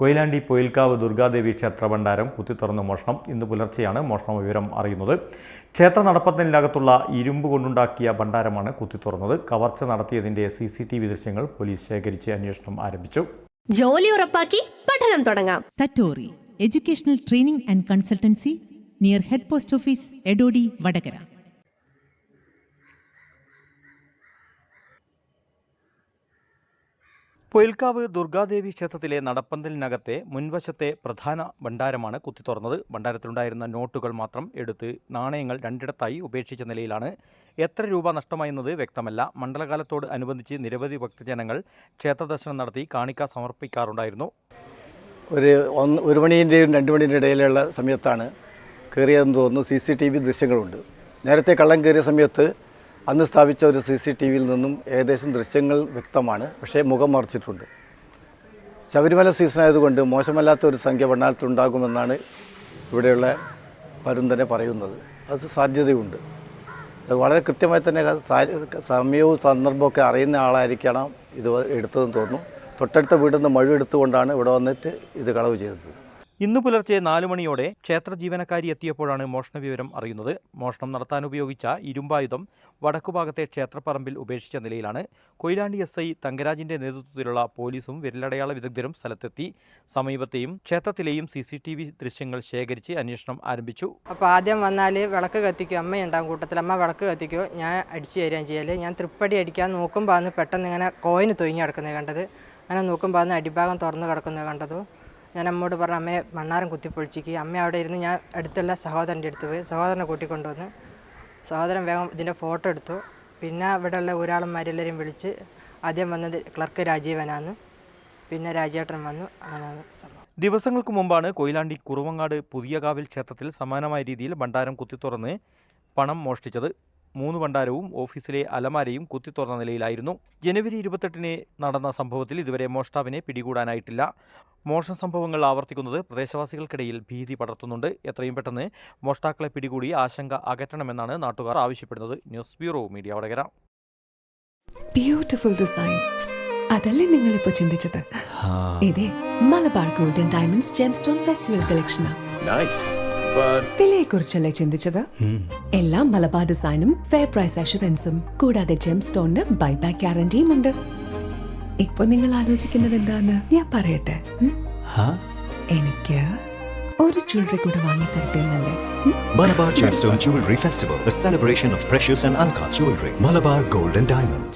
കൊയിലാണ്ടി പൊയിൽക്കാവ് ദുർഗാദേവി ക്ഷേത്ര ഭണ്ഡാരം കുത്തിത്തുറന്ന് മോഷണം. ഇന്ന് പുലർച്ചെയാണ് മോഷണ വിവരം അറിയുന്നത്. ക്ഷേത്ര നടപ്പത്തിനകത്തുള്ള ഇരുമ്പ് കൊണ്ടുണ്ടാക്കിയ ഭണ്ഡാരമാണ് കുത്തിത്തുറന്നത് കവർച്ച നടത്തിയതിന്റെ സി സി ടി വി ദൃശ്യങ്ങൾ പോലീസ് ശേഖരിച്ച് അന്വേഷണം ആരംഭിച്ചു. ജോലി ഉറപ്പാക്കി പഠനം തുടങ്ങാം. Satori educational training and consultancy near head post office Edodi Vadagara. Poyilkavu Durgadevi ക്ഷേത്രത്തിലെ നടപ്പന്തലിനകത്തെ മുൻവശത്തെ പ്രധാന ഭണ്ഡാരമാണ് കുത്തിത്തുറന്നത്. ഭണ്ഡാരത്തിലുണ്ടായിരുന്ന നോട്ടുകൾ മാത്രം എടുത്ത് നാണയങ്ങൾ രണ്ടിടത്തായി ഉപേക്ഷിച്ച നിലയിലാണ് എത്ര രൂപ നഷ്ടമായെന്നത് വ്യക്തമല്ല. മണ്ഡലകാലത്തോട് അനുബന്ധിച്ച് നിരവധി ഭക്തജനങ്ങൾ ക്ഷേത്രദർശനം നടത്തി കാണിക്ക സമർപ്പിക്കാറുണ്ടായിരുന്നു. ഒരു ഒന്ന് ഒരു മണീന്റെയും രണ്ട് മണീന്റെ ഇടയിലുള്ള സമയത്താണ് കയറിയതെന്ന് തോന്നുന്നു. സി സി ടി വി ദൃശ്യങ്ങളുണ്ട്. നേരത്തെ കള്ളം കയറിയ സമയത്ത് അന്ന് സ്ഥാപിച്ച ഒരു സി സി ടി വിയിൽ നിന്നും ഏകദേശം ദൃശ്യങ്ങൾ വ്യക്തമാണ്. പക്ഷേ മുഖം മറച്ചിട്ടുണ്ട്. ശബരിമല സീസൺ ആയതുകൊണ്ട് മോശമല്ലാത്ത ഒരു സംഖ്യ വണ്ണാലത്തുണ്ടാകുമെന്നാണ് ഇവിടെയുള്ള പരുന്തനെ പറയുന്നത്. അത് സാധ്യതയുണ്ട്. വളരെ കൃത്യമായി തന്നെ സമയവും സന്ദർഭമൊക്കെ അറിയുന്ന ആളായിരിക്കണം ഇത് എടുത്തതെന്ന് തോന്നുന്നു. തൊട്ടടുത്ത വീട്ടിൽ നിന്ന് മഴ എടുത്തുകൊണ്ടാണ് ഇവിടെ വന്നിട്ട് ഇത് കളവ് ചെയ്തത്. ഇന്നു പുലർച്ചെ നാലു മണിയോടെ ക്ഷേത്ര ജീവനക്കാരി എത്തിയപ്പോഴാണ് മോഷണ വിവരം അറിയുന്നത്. മോഷണം നടത്താൻ ഉപയോഗിച്ച ഇരുമ്പായുധം വടക്കുഭാഗത്തെ ക്ഷേത്രപ്പറമ്പിൽ ഉപേക്ഷിച്ച നിലയിലാണ്. കൊയിലാണ്ടി എസ് ഐ തങ്കരാജിന്റെ നേതൃത്വത്തിലുള്ള പോലീസും വിരലടയാള വിദഗ്ധരും സ്ഥലത്തെത്തി. സമീപത്തെയും ക്ഷേത്രത്തിലെയും സി സി ടി വി ദൃശ്യങ്ങൾ ശേഖരിച്ച് അന്വേഷണം ആരംഭിച്ചു. അപ്പോൾ ആദ്യം വന്നാൽ വിളക്ക് കത്തിക്കും? അമ്മയുണ്ടാകും കൂട്ടത്തിൽ അമ്മ വിളക്ക് കത്തിക്കുമോ ഞാൻ അടിച്ചു തരാൻ ചെയ്യൽ. ഞാൻ തൃപ്പടി അടിക്കാൻ നോക്കുമ്പോൾ അന്ന് പെട്ടെന്ന് ഇങ്ങനെ കോയിന് തൊയിഞ്ഞ് കിടക്കുന്നത് കണ്ടത്. അങ്ങനെ നോക്കുമ്പോൾ അടിഭാഗം തുറന്ന് കിടക്കുന്നത് കണ്ടതു. ഞാൻ അമ്മയോട് പറഞ്ഞു അമ്മയെ മണ്ണാരം കുത്തിപ്പൊളിച്ചിക്ക്. അമ്മ അവിടെ ഇരുന്ന് ഞാൻ അടുത്തുള്ള സഹോദരന്റെ അടുത്ത് പോയി. സഹോദരനെ കൂട്ടിക്കൊണ്ടുവന്ന് സഹോദരൻ വേഗം ഇതിന്റെ ഫോട്ടോ എടുത്തു. പിന്നെ ഇവിടെയുള്ള ഒരാളന്മാരെല്ലാവരും വിളിച്ച് ആദ്യം വന്നത് ക്ലർക്ക് രാജീവനാണ്. പിന്നെ രാജേട്ടൻ വന്നു. അതാണ് സംഭവം. ദിവസങ്ങൾക്ക് മുമ്പാണ് കൊയിലാണ്ടി കുറുവങ്ങാട് പുതിയകാവിൽ ക്ഷേത്രത്തിൽ സമാനമായ രീതിയിൽ ഭണ്ഡാരം കുത്തിത്തുറന്ന് പണം മോഷ്ടിച്ചത് മൂന്ന് ഭണ്ഡാരവും ഓഫീസിലെ അലമാരയും കുത്തിത്തുറന്ന നിലയിലായിരുന്നു. ജനുവരി ഇരുപത്തെട്ടിന് നടന്ന സംഭവത്തിൽ ഇതുവരെ മോഷ്ടാവിനെ പിടികൂടാനായിട്ടില്ല. മോഷണ സംഭവങ്ങൾ ആവർത്തിക്കുന്നത് പ്രദേശവാസികൾക്കിടയിൽ ഭീതി പടർത്തുന്നുണ്ട്. എത്രയും പെട്ടെന്ന് മോഷ്ടാക്കളെ പിടികൂടി ആശങ്ക അകറ്റണമെന്നാണ് നാട്ടുകാർ ആവശ്യപ്പെടുന്നത്. News bureau media Vadakara. Beautiful design അതല്ലേ നിങ്ങൾ ഇപ്പൊ ചിന്തിച്ചത് ഇതേ Malabar golden diamonds gemstone festival കളക്ഷനാണ് Nice. വിലയെക്കുറിച്ചല്ലേ ചിന്തിച്ചത് എല്ലാ മലബാർ ഡിസൈനും ഫെയർ പ്രൈസ് അഷുറൻസും കൂടാതെ ജെം സ്റ്റോണിന് ബൈബാക്ക് ഗ്യാരണ്ടിയും ഉണ്ട് ഇപ്പൊ നിങ്ങൾ ആലോചിക്കുന്നത് എന്താന്ന് ഞാൻ പറയട്ടെ? എനിക്ക് ഒരു ജ്വല്ലറി കൂടെ വാങ്ങി തരട്ടെ എന്നല്ലേ? Malabar Gemstone Jewelry Festival, a celebration of precious and uncut jewelry. Malabar Gold and Diamonds.